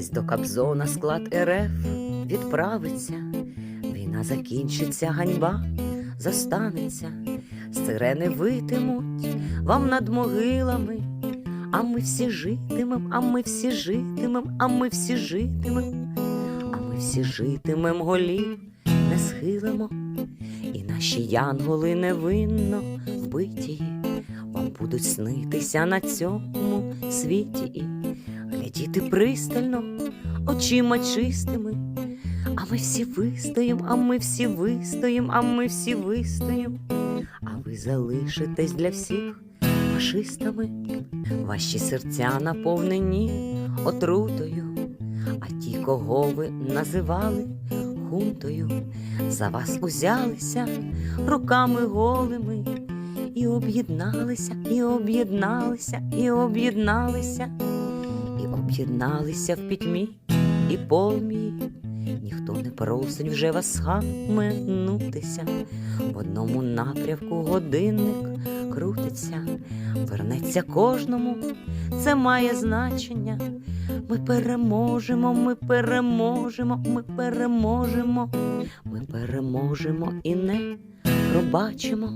Десь до Кобзона склад РФ відправиться, війна закінчиться, ганьба зостанеться, сирени витимуть вам над могилами, а ми всі житимем, а ми всі житимем, а ми всі житимем, а ми всі житимем голів не схилимо, і наші янголи невинно вбиті, вам будуть снитися на цьому світі глядіти пристально очима чистими. А ми всі вистоїм, а ми всі вистоїм, а ми всі вистоїм. А ви залишитесь для всіх фашистами. Ваші серця наповнені отрутою, а ті, кого ви називали хунтою, за вас узялися руками голими і об'єдналися, і об'єдналися, і об'єдналися, і об'єдналися в пітьмі і полум'ї. Ніхто не просить вже вас схаменутися. В одному напрямку годинник крутиться, вернеться кожному, це має значення. Ми переможемо, ми переможемо, ми переможемо, ми переможемо і не пробачимо.